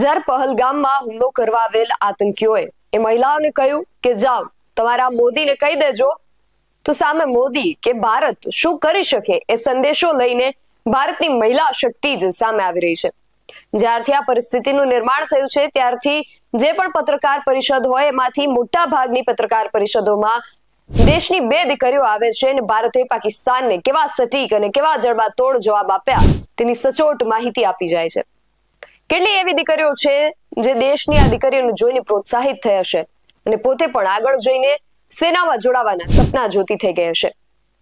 જ્યારે પહલગામમાં હુમલો કરવા આવેલ આતંકીઓએ, એ મહિલાઓને કહ્યું કે જાઓ, તમારા મોદીને કહી દેજો. તો સામે મોદી કે ભારત શું કરી શકે એ સંદેશો લઈને ભારતની મહિલા શક્તિ જ સામે આવી રહી છે. જ્યારથી આ પરિસ્થિતિનું નિર્માણ થયું છે, ત્યારથી જે પણ પત્રકાર પરિષદ હોય, એમાંથી મોટા ભાગની પત્રકાર પરિષદોમાં દેશની બે દીકરીઓ આવે છે અને ભારતે પાકિસ્તાનને કેવા સટીક અને કેવા જડબાતોડ જવાબ આપ્યા, તેની સચોટ માહિતી આપી જાય છે. કેટલી એવી દીકરીઓ છે જે દેશની આ દીકરીઓને જોઈને પ્રોત્સાહિત થઈ હશે અને પોતે પણ આગળ જઈને સેનામાં જોડાવાના સપના જોતી થઈ ગઈ હશે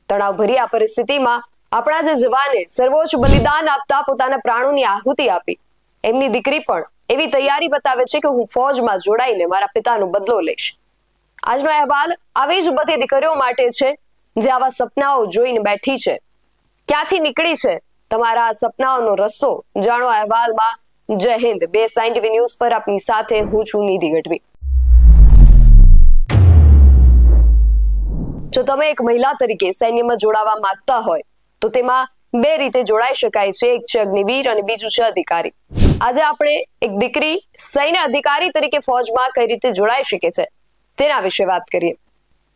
તણાવભરી આ પરિસ્થિતિમાં આપણા જે જવાને સર્વોચ્ચ બલિદાન આપતા પોતાના પ્રાણોની આહુતિ આપી, એમની દીકરી પણ એવી તૈયારી બતાવે છે કે હું ફૌજમાં જોડાઈને મારા પિતાનો બદલો લઈશ. આજનો અહેવાલ આવી જ બધી દીકરીઓ માટે છે જે આવા સપનાઓ જોઈને બેઠી છે. ક્યાંથી નીકળી છે? તમારા સપનાઓનો રસ્તો જાણો અહેવાલમાં જય હિન્દ. બે સાયન્ટિફિક ન્યૂઝ પર આપની સાથે હું છું નિધિ ગઢવી. જો તમે એક મહિલા તરીકે સૈન્યમાં જોડાવા માંગતા હોય, તો તેમાં બે રીતે જોડાઈ શકાય છે. એક છે અગ્નિવીર અને બીજું છે અધિકારી. આજે આપણે એક દીકરી સૈન્ય અધિકારી તરીકે ફૌજમાં કઈ રીતે જોડાઈ શકે છે, તેના વિશે વાત કરીએ.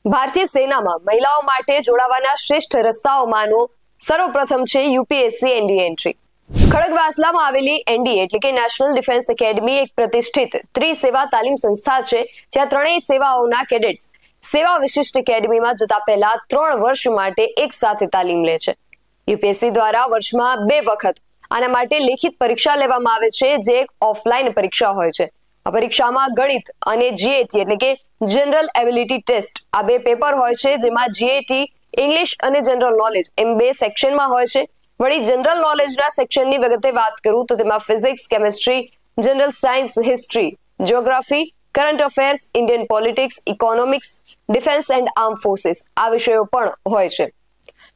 ભારતીય સેનામાં મહિલાઓ માટે જોડાવાના શ્રેષ્ઠ રસ્તાઓમાંનો સર્વપ્રથમ છે યુપીએસસી એનડીએ એન્ટ્રી. ખડગવાસલામાં આવેલી એનડીએ એટલે કે નેશનલ ડિફેન્સ એકેડમી એક પ્રતિષ્ઠિત ત્રિસેવા તાલીમ સંસ્થા છે, જ્યાં ત્રણેય સેવાઓના કેડેટ્સ સેવા વિશિષ્ટ એકેડમીમાં જતા પહેલા ત્રણ વર્ષ માટે એક સાથે તાલીમ લે છે. યુપીએસસી દ્વારા વર્ષમાં બે વખત આના માટે લેખિત પરીક્ષા લેવામાં આવે છે, જે એક ઓફલાઈન પરીક્ષા હોય છે. આ પરીક્ષામાં ગણિત અને જીએટી એટલે કે જનરલ એબિલિટી ટેસ્ટ આ બે પેપર હોય છે, જેમાં જીએટી, ઇંગ્લિશ અને જનરલ નોલેજ એમ બે સેક્શનમાં હોય છે. વળી જનરલ નોલેજના સેક્શનની વિગતે વાત કરું તો તેમાં physics chemistry general science history geography current affairs Indian politics economics defence and arm forces આ વિષયો પણ હોય છે.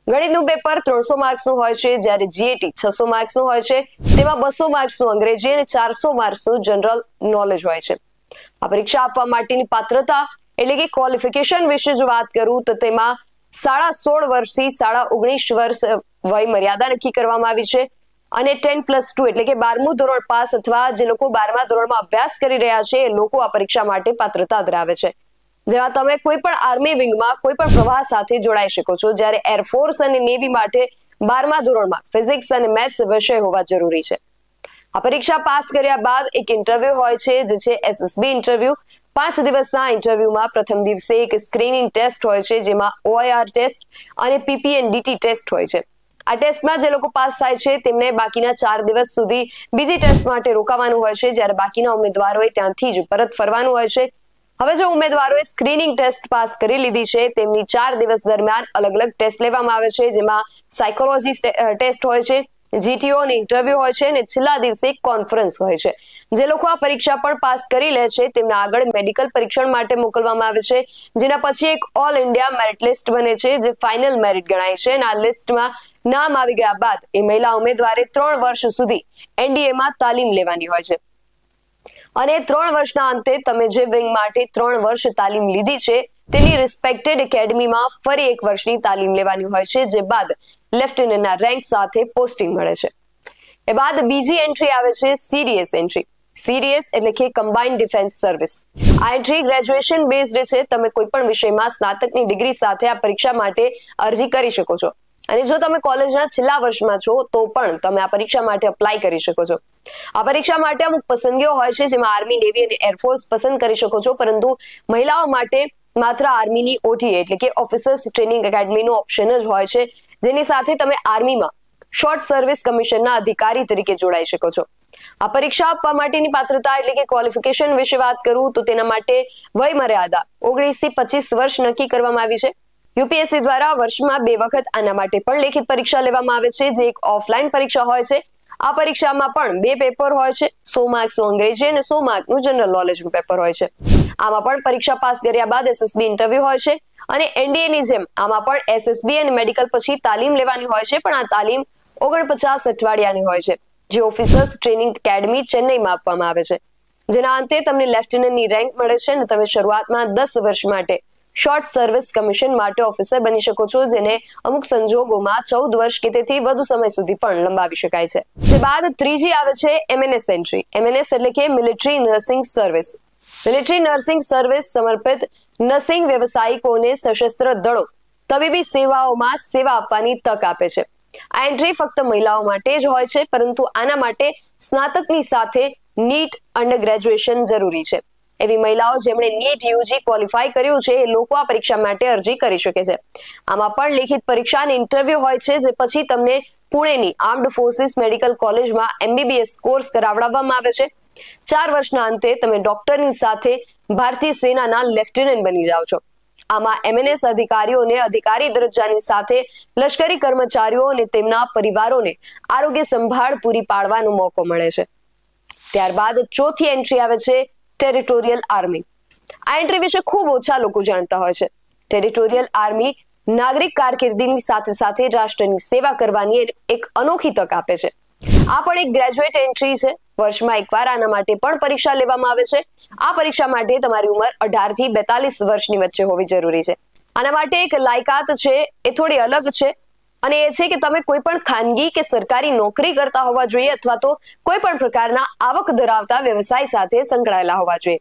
ગણિતનું પેપર ત્રણસો માર્ક્સનું હોય છે, જ્યારે જીએટી છસો માર્ક્સનું હોય છે, તેમાં બસો માર્ક્સનું અંગ્રેજી અને ચારસો માર્ક્સનું જનરલ નોલેજ હોય છે. આ પરીક્ષા આપવા માટેની પાત્રતા એટલે કે ક્વોલિફિકેશન વિશે જો વાત કરું તો તેમાં સાડા સોળ વર્ષથી સાડા ઓગણીસ વર્ષ વય મર્યાદા નક્કી કરવામાં આવી છે અને ટેન પ્લસ ટુ એટલે કે બારમું ધોરણ પાસ અથવા જે લોકો બારમા ધોરણમાં અભ્યાસ કરી રહ્યા છે એ લોકો આ પરીક્ષા માટે પાત્રતા ધરાવે છે. જેમાં તમે કોઈ પણ આર્મી વિંગમાં કોઈ પણ પ્રવાહ સાથે જોડાઈ શકો છો જ્યારે એરફોર્સ અને નેવી માટે બારમા ધોરણમાં ફિઝિક્સ અને મેથ્સ વિષય હોવા જરૂરી છે. આ પરીક્ષા પાસ કર્યા બાદ એક ઇન્ટરવ્યુ હોય છે, જે છે એસએસબી ઇન્ટરવ્યુ. પાંચ દિવસના ઇન્ટરવ્યુમાં પ્રથમ દિવસે એક સ્ક્રીનિંગ ટેસ્ટ હોય છે, જેમાં ઓઆઈઆર ટેસ્ટ અને પીપીએનડીટી ટેસ્ટ હોય છે. આ ટેસ્ટમાં જે લોકો પાસ થાય છે, તેમને બાકીના ચાર દિવસ સુધી બીજી ટેસ્ટ માટે રોકાવાનું હોય છે, જ્યારે બાકીના ઉમેદવારોએ ત્યાંથી જ પરત ફરવાનું હોય છે. હવે જો ઉમેદવારોએ સ્ક્રીનિંગ ટેસ્ટ પાસ કરી લીધી છે, તેમની ચાર દિવસ દરમિયાન અલગ અલગ ટેસ્ટ લેવામાં આવે છે, જેમાં સાયકોલોજી ટેસ્ટ હોય છે જીટીઓ ની ઇન્ટરવ્યુ હોય છે અને છેલ્લા દિવસે કોન્ફરન્સ હોય છે. જે લોકો આ પરીક્ષા પણ પાસ કરી લે છે, તેમને આગળ મેડિકલ પરીક્ષણ માટે મોકલવામાં આવે છે, જેના પછી એક ઓલ ઇન્ડિયા મેરિટ લિસ્ટ બને છે, જે ફાઇનલ મેરિટ ગણાય છે અને આ લિસ્ટમાં નામ આવી ગયા બાદ એ મહિલા ઉમેદવારે ત્રણ વર્ષ સુધી એનડીએમાં તાલીમ લેવાની હોય છે. અને ત્રણ વર્ષના અંતે તમે જે વિંગ માટે ત્રણ વર્ષ તાલીમ લીધી છે તેની રિસ્પેક્ટેડ એકેડમીમાં ફરી એક વર્ષની તાલીમ લેવાની હોય છે, જે બાદ લેફ્ટનન્ટના રેન્ક સાથે પોસ્ટિંગ મળે છે. એ બાદ બીજી એન્ટ્રી આવે છે સીડીએસ એન્ટ્રી સીડીએસ એટલે કે કમ્બાઇન્ડ ડિફેન્સ સર્વિસ આ એન્ટ્રી ગ્રેજ્યુએશન બેઝડ છે, તમે કોઈ પણ વિષયમાં સ્નાતકની ડિગ્રી સાથે આ પરીક્ષા માટે અરજી કરી શકો છો. અને જો તમે કોલેજના છેલ્લા વર્ષમાં છો, તો પણ તમે આ પરીક્ષા માટે અપ્લાય કરી શકો છો. આ પરીક્ષા માટે અમુક પસંદગીઓ હોય છે, જેમાં આર્મી નેવી અને એરફોર્સ પસંદ કરી શકો છો, પરંતુ મહિલાઓ માટે માત્ર આર્મીની ઓટી એટલે કે ઓફિસર્સ ટ્રેનિંગ એકેડમીનો ઓપ્શન જ હોય છે. જેની સાથે તમે આર્મીમાં શોર્ટ સર્વિસ કમિશનના અધિકારી તરીકે જોડાઈ શકો છો. આ પરીક્ષા આપવા માટેની પાત્રતા એટલે કે ક્વોલિફિકેશન વિશે વાત કરું તો તેના માટે વય મર્યાદા ઓગણીસથી પચીસ વર્ષ નક્કી કરવામાં આવી છે. યુપીએસસી દ્વારા વર્ષમાં બે વખત આના માટે પણ લેખિત પરીક્ષા લેવામાં આવે છે. જે એક ઓફલાઈન પરીક્ષા હોય છે. આ પરીક્ષામાં પણ બે પેપર હોય છે. સો માર્ક્સનું અંગ્રેજી અને સો માર્કનું જનરલ નોલેજનું પેપર હોય છે. આમાં પણ પરીક્ષા પાસ કર્યા બાદ એસએસબી ઇન્ટરવ્યુ હોય છે અને એનડીએની જેમ આમાં પણ એસએસબી અને મેડિકલ પછી તાલીમ લેવાની હોય છે, પણ આ તાલીમ ઓગણપચાસ અઠવાડિયાની હોય છે, જે ઓફિસર્સ ટ્રેનિંગ એકેડમી ચેન્નઈમાં આપવામાં આવે છે. જેના અંતે તમને લેફ્ટનન્ટની રેન્ક મળે છે અને તમે શરૂઆતમાં દસ વર્ષ માટે શોર્ટ સર્વિસ કમિશન માટે ઓફિસર બની શકો છો, જેને અમુક સંજોગોમાં ચૌદ વર્ષ કે તેથી વધુ સમય સુધી પણ લંબાવી શકાય છે. જે બાદ ત્રીજી આવે છે એમએનએસ એન્ટ્રી એમએનએસ એટલે કે military nursing service military nursing service સમર્પિત નર્સિંગ વ્યવસાયિકોને સશસ્ત્ર દળો તબીબી સેવાઓમાં સેવા આપવાની તક આપે છે. આ એન્ટ્રી ફક્ત મહિલાઓ માટે જ હોય છે, પરંતુ આના માટે સ્નાતકની સાથે નીટ અંડર ગ્રેજ્યુએશન જરૂરી છે. એવી મહિલાઓ જેમણે નીટ યુજી ક્વોલિફાય કર્યું છે, એ લોકો આ પરીક્ષા માટે અરજી કરી શકે છે. આમાં પણ લેખિત પરીક્ષા અને ઇન્ટરવ્યુ હોય છે, જે પછી તમને પુણેની આર્મ્ડ ફોર્સિસ મેડિકલ કોલેજમાં એમબીબીએસ કોર્સ કરાવડાવવામાં આવે છે. ચાર વર્ષના અંતે તમે ડોક્ટરની સાથે ભારતીય સેનાના લેફ્ટનન્ટ બની જાઓ છો. આમાં એમએનએસ અધિકારીઓને અધિકારી દરજ્જાની સાથે લશ્કરી કર્મચારીઓ અને તેમના પરિવારોને આરોગ્ય સંભાળ પૂરી પાડવાનો મોકો મળે છે. ત્યારબાદ ચોથી એન્ટ્રી આવે છે ટેરિટોરિયલ આર્મી. આ એન્ટ્રી વિશે ખૂબ ઓછા લોકો જાણતા હોય છે. ટેરિટોરિયલ આર્મી નાગરિક કારકિર્દીની સાથે સાથે રાષ્ટ્રની સેવા કરવાની એક અનોખી તક આપે છે. આ પણ એક ગ્રેજ્યુએટ એન્ટ્રી છે. વર્ષમાં એકવાર આના માટે પણ પરીક્ષા લેવામાં આવે છે. આ પરીક્ષા માટે તમારી ઉંમર અઢારથી બેતાલીસ વર્ષની વચ્ચે હોવી જરૂરી છે. આના માટે એક લાયકાત છે, એ થોડી અલગ છે. અને એ છે કે તમે કોઈ પણ ખાનગી કે સરકારી નોકરી કરતા હોવા જોઈએ અથવા તો કોઈ પણ પ્રકારના આવક ધરાવતા વ્યવસાય સાથે સંકળાયેલા હોવા જોઈએ.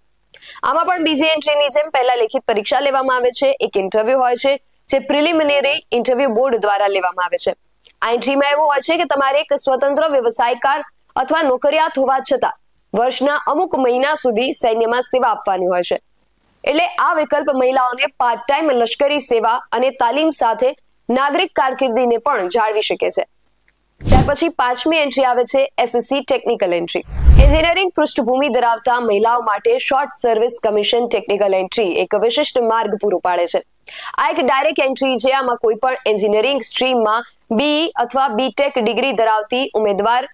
આમાં પણ બીજી એન્ટ્રીની જેમ પહેલા લેખિત પરીક્ષા લેવામાં આવે છે, એક ઇન્ટરવ્યુ હોય છે, જે પ્રિલિમિનરી ઇન્ટરવ્યુ બોર્ડ દ્વારા લેવામાં આવે છે. આ એન્ટ્રીમાં એવું હોય છે કે તમારે એક સ્વતંત્ર વ્યવસાયકાર અથવા નોકરિયાત હોવા છતાં વર્ષના અમુક મહિના સુધી સૈન્યમાં સેવા આપવાની હોય છે. એટલે આ વિકલ્પ મહિલાઓને પાર્ટ ટાઈમ લશ્કરી સેવા અને તાલીમ સાથે નાગરિક કારકિર્દીને પણ જાળવી શકે છે. ત્યાર પછી પાંચમી એન્ટ્રી આવે છે એસએસસી ટેકનિકલ એન્ટ્રી એન્જિનિયરિંગ પૃષ્ઠભૂમિ ધરાવતા મહિલાઓ માટે short service commission technical entry એક વિશિષ્ટ માર્ગ પૂરો પાડે છે. આ એક ડાયરેક્ટ એન્ટ્રી છે, આમાં કોઈ પણ એન્જિનિયરિંગ સ્ટ્રીમમાં બી અથવા બીટેક ડિગ્રી ધરાવતી ઉમેદવાર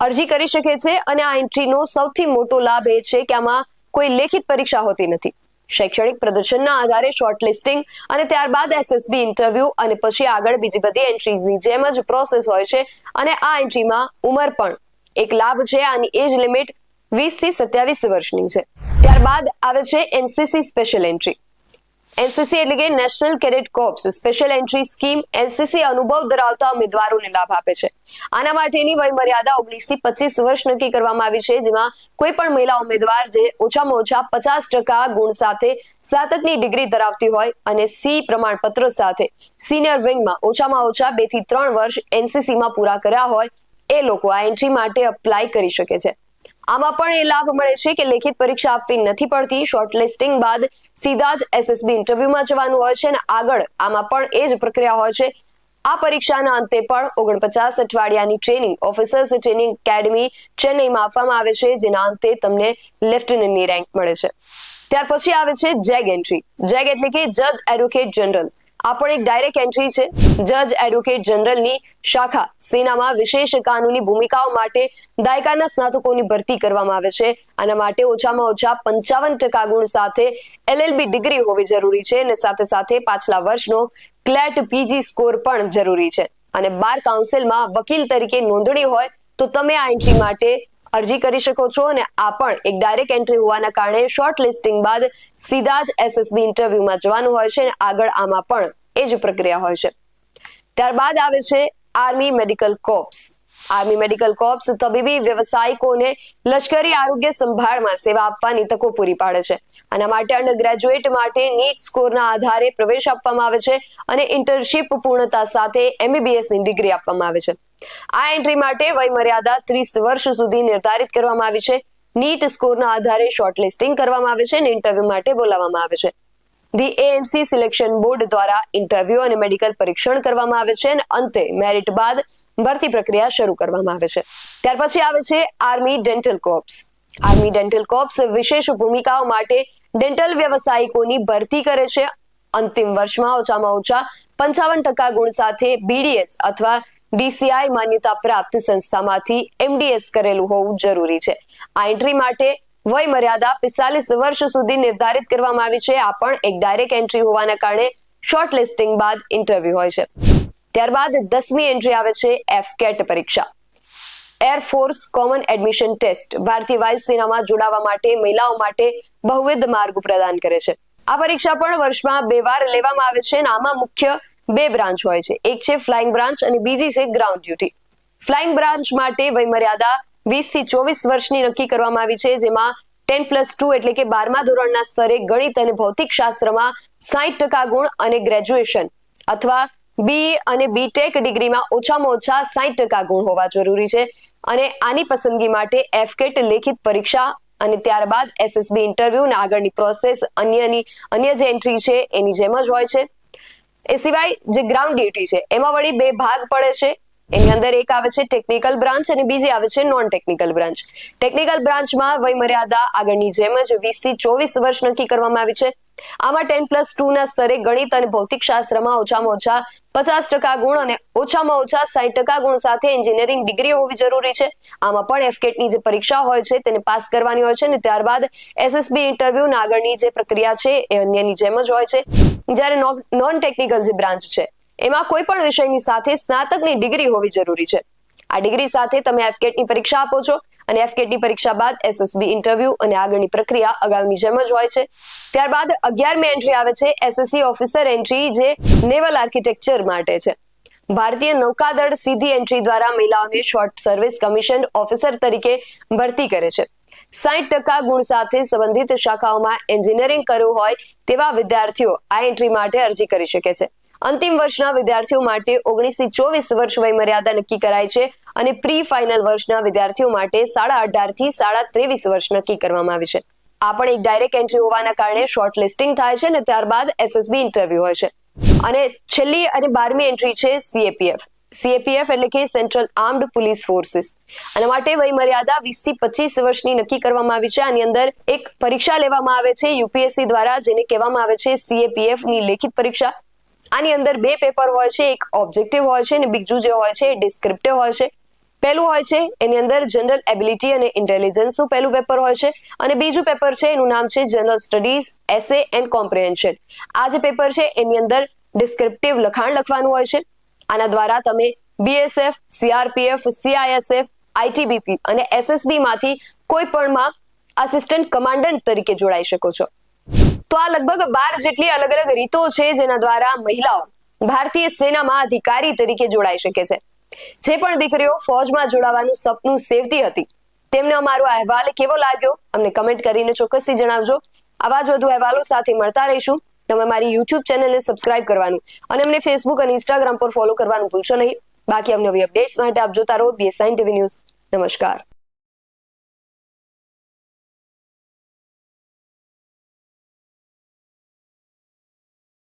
અરજી કરી શકે છે અને આ એન્ટ્રીનો સૌથી મોટો લાભ એ છે કે આમાં કોઈ લેખિત પરીક્ષા હોતી નથી. શૈક્ષણિક પ્રદર્શનના આધારે શોર્ટ લિસ્ટિંગ અને ત્યારબાદ એસએસબી ઇન્ટરવ્યુ અને પછી આગળ બીજી બધી એન્ટ્રીઝની જેમ જ પ્રોસેસ હોય છે અને આ એન્ટ્રીમાં ઉંમર પણ એક લાભ છે, આની એજ લિમિટ વીસથી સત્યાવીસ વર્ષની છે. ત્યારબાદ આવે છે એનસીસી સ્પેશિયલ એન્ટ્રી એનસીસી એટલે કે national cadet corps special entry scheme NCC અનુભવ ધરાવતા ઉમેદવારોને લાભ આપે છે. આના માટેની વયમર્યાદા ઓગણીસથી પચીસ વર્ષ નક્કી કરવામાં આવી છે, જેમાં કોઈ પણ મહિલા ઉમેદવાર જે ઓછામાં ઓછા પચાસ ટકા ગુણ સાથે સ્નાતકની ડિગ્રી ધરાવતી હોય અને સી પ્રમાણપત્ર સાથે સિનિયર વિંગમાં ઓછામાં ઓછા બેથી ત્રણ વર્ષ એનસીસીમાં પૂરા કર્યા હોય, એ લોકો આ એન્ટ્રી માટે અપ્લાય કરી શકે છે. આમાં પણ એ લાભ મળે છે કે લેખિત પરીક્ષા આપવી નથી પડતી શોર્ટલિસ્ટિંગ બાદ સીધા જ એસએસબી ઇન્ટરવ્યુમાં જવાનું હોય છે અને આગળ આમાં પણ એ જ પ્રક્રિયા હોય છે. આ પરીક્ષાના અંતે પણ ઓગણપચાસ અઠવાડિયાની ટ્રેનિંગ ઓફિસર્સ ટ્રેનિંગ એકેડમી ચેન્નઈમાં આપવામાં આવે છે, જેના અંતે તમને લેફ્ટનન્ટની રેન્ક મળે છે. ત્યાર પછી આવે છે જેગ એન્ટ્રી જેગ એટલે કે જજ એડવોકેટ જનરલ આ પણ એક ડાયરેક્ટ એન્ટ્રી છે. જજ એડવોકેટ જનરલની શાખા સેનામાં વિશેષ કાનૂની ભૂમિકાઓ માટે દાયકાના સ્નાતકોની ભરતી કરવામાં આવે છે. આના માટે ઓછામાં ઓછા પંચાવન ટકા ગુણ સાથે એલએલબી ડિગ્રી હોવી જરૂરી છે અને સાથે સાથે પાછલા વર્ષનો ક્લેટ પીજી સ્કોર પણ જરૂરી છે. અને બાર કાઉન્સિલમાં વકીલ તરીકે નોંધણી હોય તો તમે આ એન્ટ્રી માટે અરજી કરી શકો છો અને આ પણ એક ડાયરેક્ટ એન્ટ્રી હોવાના કારણે શોર્ટ લિસ્ટિંગ બાદ સીધા જ એસએસબી ઇન્ટરવ્યુમાં જવાનું હોય છે અને આગળ આમાં પણ એ જ પ્રક્રિયા હોય છે. ત્યારબાદ આવે છે army medical corps army medical corps તબીબી વ્યવસાયિકોને લશ્કરી આરોગ્ય સંભાળમાં સેવા આપવાની તકો પૂરી પાડે છે. આના માટે અંડર ગ્રેજ્યુએટ માટે નીટ સ્કોરના આધારે પ્રવેશ આપવામાં આવે છે અને ઇન્ટર્નશીપ પૂર્ણતા સાથે એમબીબીએસની ડિગ્રી આપવામાં આવે છે. આ એન્ટ્રી માટે વય મર્યાદા ત્રીસ વર્ષ સુધી નિર્ધારિત કરવામાં આવી છે. નીટ સ્કોરના આધારે શોર્ટલિસ્ટિંગ કરવામાં આવે છે અને ઇન્ટરવ્યુ માટે બોલાવવામાં આવે છે. ધી એએમસી સિલેક્શન બોર્ડ દ્વારા ઇન્ટરવ્યુ અને મેડિકલ પરીક્ષણ કરવામાં આવે છે અને અંતે મેરિટ બાદ ભરતી પ્રક્રિયા શરૂ કરવામાં આવે છે. ત્યાર પછી આવે છે army dental corps army dental corps વિશેષ ભૂમિકાઓ માટે ડેન્ટલ વ્યવસાયિકોની ભરતી કરે છે. અંતિમ વર્ષમાં ઓછામાં ઓછા પંચાવન ટકા ગુણ સાથે બીડીએસ અથવા ડીસીઆઈ માન્યતા પ્રાપ્ત સંસ્થામાંથી એમડીએસ કરેલું હોવું જરૂરી છે. આ એન્ટ્રી માટે વય મર્યાદા પિસ્તાલીસ વર્ષ સુધી નિર્ધારિત કરવામાં આવી છે. આ પણ એક ડાયરેક્ટ એન્ટ્રી હોવાના કારણે શોર્ટ લિસ્ટિંગ બાદ ઇન્ટરવ્યુ હોય છે. ત્યારબાદ દસમી એન્ટ્રી આવે છે એફ કેટ પરીક્ષા. Air force common admission test ભારતીય વાયુસેનામાં જોડાવા માટે મહિલાઓ માટે બહુવિધ માર્ગ પ્રદાન કરે છે. આ પરીક્ષા પણ વર્ષમાં બે વાર લેવામાં આવે છે અને આમાં મુખ્ય બે બ્રાન્ચ હોય છે. એક છે ફ્લાઇંગ બ્રાન્ચ અને બીજી છે ગ્રાઉન્ડ ડ્યુટી ફ્લાઇંગ બ્રાન્ચ માટે વયમર્યાદા વીસથી ચોવીસ વર્ષની નક્કી કરવામાં આવી છે, જેમાં ટેન પ્લસ ટુ એટલે કે બારમા ધોરણના સ્તરે ગણિત અને ભૌતિક શાસ્ત્રમાં સાહીઠ ટકા ગુણ અને ગ્રેજ્યુએશન અથવા બી અને બીટેક ડિગ્રીમાં ઓછામાં ઓછા સાહીઠ ટકા ગુણ હોવા જરૂરી છે. અને આની પસંદગી માટે એફકેટ લેખિત પરીક્ષા અને ત્યારબાદ એસએસબી ઇન્ટરવ્યુ અને આગળની પ્રોસેસ અન્યની, અન્ય જે એન્ટ્રી છે, એની જેમ જ હોય છે. એ સિવાય જે ગ્રાઉન્ડ ડ્યુટી છે, એમાં વળી બે ભાગ પડે છે. એની અંદર એક આવે છે ટેકનિકલ બ્રાન્ચ અને બીજી આવે છે નોન ટેકનિકલ બ્રાન્ચ ટેકનિકલ બ્રાન્ચમાં વયમર્યાદા આગળની જેમ જ વીસથી ચોવીસ વર્ષ નક્કી કરવામાં આવી છે. આમાં ટેન પ્લસ ટુ ના સ્તરે ગણિત અને ભૌતિક શાસ્ત્રમાં ઓછામાં ઓછા પચાસ ટકા ગુણ અને ઓછામાં ઓછા સાઠ ટકા ગુણ સાથે એન્જિનિયરિંગ ડિગ્રી હોવી જરૂરી છે. આમાં પણ એફકેટની જે પરીક્ષા હોય છે તેને પાસ કરવાની હોય છે અને ત્યારબાદ એસએસબી ઇન્ટરવ્યુ આગળની જે પ્રક્રિયા છે એ અન્યની જેમ જ હોય છે. જ્યારે નોન ટેકનિકલ જે બ્રાન્ચ છે એમાં કોઈ પણ વિષયની સાથે સ્નાતકની ડિગ્રી હોવી જરૂરી છે. આ ડિગ્રી સાથે તમે એફકેટની પરીક્ષા આપો છો અને એફકેટની પરીક્ષા બાદ એસએસબી ઇન્ટરવ્યુ અને આગળની પ્રક્રિયા અગાઉની જેમ જ હોય છે. ત્યારબાદ અગિયારમી એન્ટ્રી આવે છે એસએસસી ઓફિસર એન્ટ્રી જે નેવલ આર્કિટેક્ચર માટે છે. ભારતીય નૌકાદળ સીધી એન્ટ્રી દ્વારા મહિલાઓને શોર્ટ સર્વિસ કમિશન ઓફિસર તરીકે ભરતી કરે છે. સાઠ ટકા ગુણ સાથે સંબંધિત શાખાઓમાં એન્જિનિયરિંગ કરવું હોય તેવા વિદ્યાર્થીઓ આ એન્ટ્રી માટે અરજી કરી શકે છે. અંતિમ વર્ષના વિદ્યાર્થીઓ માટે ઓગણીસથી ચોવીસ વર્ષ વય મર્યાદા નક્કી કરાઈ છે અને પ્રી ફાઇનલ વર્ષના વિદ્યાર્થીઓ માટે સાડા અઢારથી સાડા ત્રેવીસ વર્ષ નક્કી કરવામાં આવી છે. આ પણ એક ડાયરેક્ટ એન્ટ્રી હોવાના કારણે શોર્ટ લિસ્ટિંગ થાય છે અને ત્યારબાદ એસએસબી ઇન્ટરવ્યુ હોય છે. અને છેલ્લી અને બારમી એન્ટ્રી છે સીએપીએફ સીએપીએફ એટલે કે સેન્ટ્રલ આર્મ્ડ પોલીસ ફોર્સિસ અને માટે વય મર્યાદા વીસથી પચીસ વર્ષની નક્કી કરવામાં આવી છે. આની અંદર એક પરીક્ષા લેવામાં આવે છે યુપીએસસી દ્વારા, જેને કહેવામાં આવે છે સીએપીએફની લેખિત પરીક્ષા. આની અંદર બે પેપર હોય છે, એક ઓબ્જેક્ટિવ હોય છે અને બીજું જે હોય છે એ ડિસ્ક્રિપ્ટિવ હોય છે. પહેલું હોય છે, એની અંદર જનરલ એબિલિટી અને ઇન્ટેલિજન્સનું પહેલું પેપર હોય છે અને બીજું પેપર છે, એનું નામ છે general studies essay and comprehension આ જે પેપર છે, એની અંદર ડિસ્ક્રિપ્ટિવ લખાણ લખવાનું હોય છે. આના દ્વારા તમે બીએસએફ સીઆરપીએફ સીઆઈએસએફ આઈટીબીપી અને એસએસબી માંથી કોઈ પણમાં આસિસ્ટન્ટ કમાન્ડન્ટ તરીકે જોડાઈ શકો છો. તો આ લગભગ બાર જેટલી અલગ અલગ રીતો છે જેના દ્વારા મહિલાઓ ભારતીય સેનામાં અધિકારી તરીકે જોડાઈ શકે છે. જે પણ દીકરીઓ ફોજમાં જોડાવાનું સપનું સેવતી હતી, તેમને અમારો અહેવાલ કેવો લાગ્યો? અમને કમેન્ટ કરીને ચોક્કસથી જણાવજો. આવા જ વધુ અહેવાલો સાથે મળતા રહીશું. તમે મારી યુટ્યુબ ચેનલને સબસ્ક્રાઇબ કરવાનું અને અમને ફેસબુક અને ઇન્સ્ટાગ્રામ પર ફોલો કરવાનું ભૂલશો નહીં. બાકી અમને નવી અપડેટ્સ માટે આપ જોતા રહો બીએસઆઈ ટીવી ન્યૂઝ નમસ્કાર.